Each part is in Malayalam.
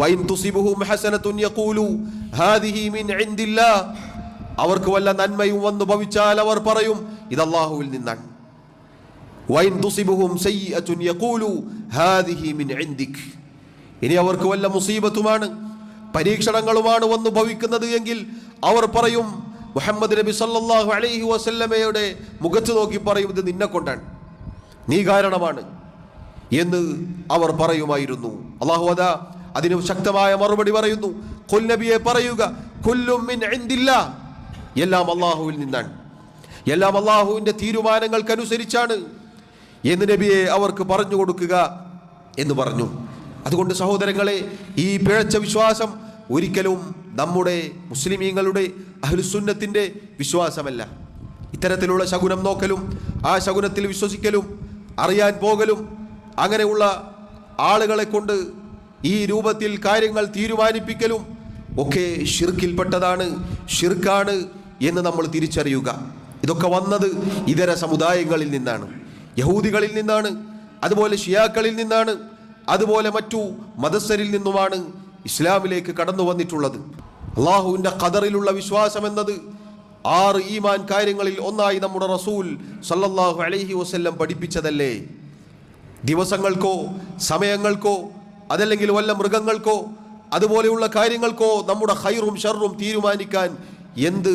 വൈൻ തുസിബുഹും ഹസനത്തുൻ യഖൂലു ഹാദിഹി മിൻ ഇൻദില്ലാ അവർക്ക് വല്ല നന്മയും വന്നു ഭവിച്ചാൽ അവർ പറയും ഇത് അല്ലാഹുവിൽ നിന്നാണ്. വൈൻ തുസിബുഹും സയ്യഅത്തുൻ യഖൂലു ഹാദിഹി മിൻ ഇൻദിക്. ഇനി അവർക്ക് വല്ല മുസീബത്തുമാണ് പരീക്ഷണങ്ങളുമാണ് വന്നു ഭവിക്കുന്നത് എങ്കിൽ അവർ പറയും മുഹമ്മദ് നബി സല്ലല്ലാഹു അലൈഹി വസല്ലമയുടെ മുഖത്ത് നോക്കി പറയും ഇത് നിന്നെ കൊണ്ടാണ്. നീ കാരണമാണ് എന്ന് അവർ പറയുമായിരുന്നു. അള്ളാഹു അതാ അതിന് ശക്തമായ മറുപടി പറയുന്നു. കൊല്ലബിയെ പറയുക കൊല്ലും എല്ലാം അള്ളാഹുവിൽ നിന്നാണ്. എല്ലാം അള്ളാഹുവിന്റെ തീരുമാനങ്ങൾക്കനുസരിച്ചാണ് എന്ന് നബിയെ അവർക്ക് പറഞ്ഞു കൊടുക്കുക എന്ന് പറഞ്ഞു. അതുകൊണ്ട് സഹോദരങ്ങളെ ഈ പിഴച്ച വിശ്വാസം ഒരിക്കലും നമ്മുടെ മുസ്ലിമീങ്ങളുടെ അഹ്ലുസുന്നത്തിന്റെ വിശ്വാസമല്ല. ഇത്തരത്തിലുള്ള ശകുനം നോക്കലും ആ ശകുനത്തിൽ വിശ്വസിക്കലും അറിയാൻ പോകലും അങ്ങനെയുള്ള ആളുകളെ കൊണ്ട് ഈ രൂപത്തിൽ കാര്യങ്ങൾ തീരുമാനിപ്പിക്കലും ഒക്കെ ഷിർക്കിൽപ്പെട്ടതാണ് ഷിർക്കാണ് എന്ന് നമ്മൾ തിരിച്ചറിയുക. ഇതൊക്കെ വന്നത് ഇതര സമുദായങ്ങളിൽ നിന്നാണ്. യഹൂദികളിൽ നിന്നാണ് അതുപോലെ ഷിയാക്കളിൽ നിന്നാണ് അതുപോലെ മറ്റു മതസ്ഥരിൽ നിന്നുമാണ് ഇസ്ലാമിലേക്ക് കടന്നു വന്നിട്ടുള്ളത്. അള്ളാഹുവിന്റെ ഖദറിലുള്ള വിശ്വാസം എന്നത് ആറ് ഈമാൻ കാര്യങ്ങളിൽ ഒന്നായി നമ്മുടെ റസൂൽ സല്ലല്ലാഹു അലൈഹി വസല്ലം പഠിപ്പിച്ചതല്ലേ? ദിവസങ്ങൾക്കോ സമയങ്ങൾക്കോ അതല്ലെങ്കിൽ വല്ല മൃഗങ്ങൾക്കോ അതുപോലെയുള്ള കാര്യങ്ങൾക്കോ നമ്മുടെ ഹൈറും ഷർറും തീരുമാനിക്കാൻ എന്ത്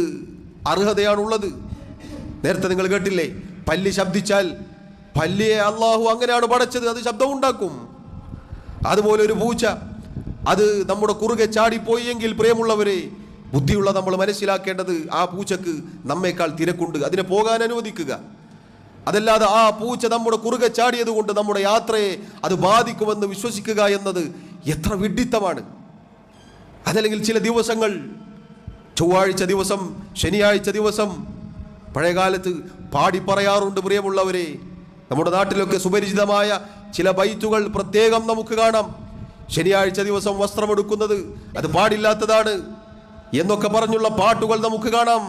അർഹതയാണുള്ളത്? നേരത്തെ നിങ്ങൾ കേട്ടില്ലേ പല്ലി ശബ്ദിച്ചാൽ പല്ലിയെ അള്ളാഹു അങ്ങനെയാണ് പടച്ചത് അത് ശബ്ദമുണ്ടാക്കും. അതുപോലെ ഒരു പൂച്ച അത് നമ്മുടെ കുറുകെ ചാടിപ്പോയി എങ്കിൽ പ്രിയമുള്ളവരെ ബുദ്ധിയുള്ള നമ്മൾ മനസ്സിലാക്കേണ്ടത് ആ പൂച്ചക്ക് നമ്മേക്കാൾ തിരക്കുണ്ട്. അതിനെ പോകാൻ അനുവദിക്കുക. അതല്ലാതെ ആ പൂച്ച നമ്മുടെ കുറുകെ ചാടിയത് കൊണ്ട് നമ്മുടെ യാത്രയെ അത് ബാധിക്കുമെന്ന് വിശ്വസിക്കുക എന്നത് എത്ര വിഡിത്തമാണ് അതല്ലെങ്കിൽ ചില ദിവസങ്ങൾ ചൊവ്വാഴ്ച ദിവസം ശനിയാഴ്ച ദിവസം പഴയകാലത്ത് പാടി പറയാറുണ്ട് പ്രിയമുള്ളവരെ നമ്മുടെ നാട്ടിലൊക്കെ സുപരിചിതമായ ചില ബൈത്തുകൾ പ്രത്യേകം നമുക്ക് കാണാം. ശനിയാഴ്ച ദിവസം വസ്ത്രമെടുക്കുന്നത് അത് പാടില്ലാത്തതാണ് എന്നൊക്കെ പറഞ്ഞുള്ള പാട്ടുകൾ നമുക്ക് കാണാം.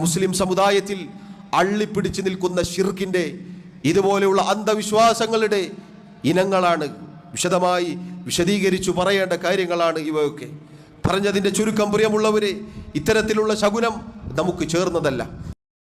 മുസ്ലിം സമുദായത്തിൽ അള്ളിപ്പിടിച്ച് നിൽക്കുന്ന ഷിർക്കിന്റെ ഇതുപോലെയുള്ള അന്ധവിശ്വാസങ്ങളുടെ ഇനങ്ങളാണ് വിശദമായി വിശദീകരിച്ചു പറയേണ്ട കാര്യങ്ങളാണ് ഇവയൊക്കെ. പറഞ്ഞതിന്റെ ചുരുക്കം പ്രിയമുള്ളവരെ ഇത്തരത്തിലുള്ള ശകുനം നമുക്ക് ചേർന്നതല്ല.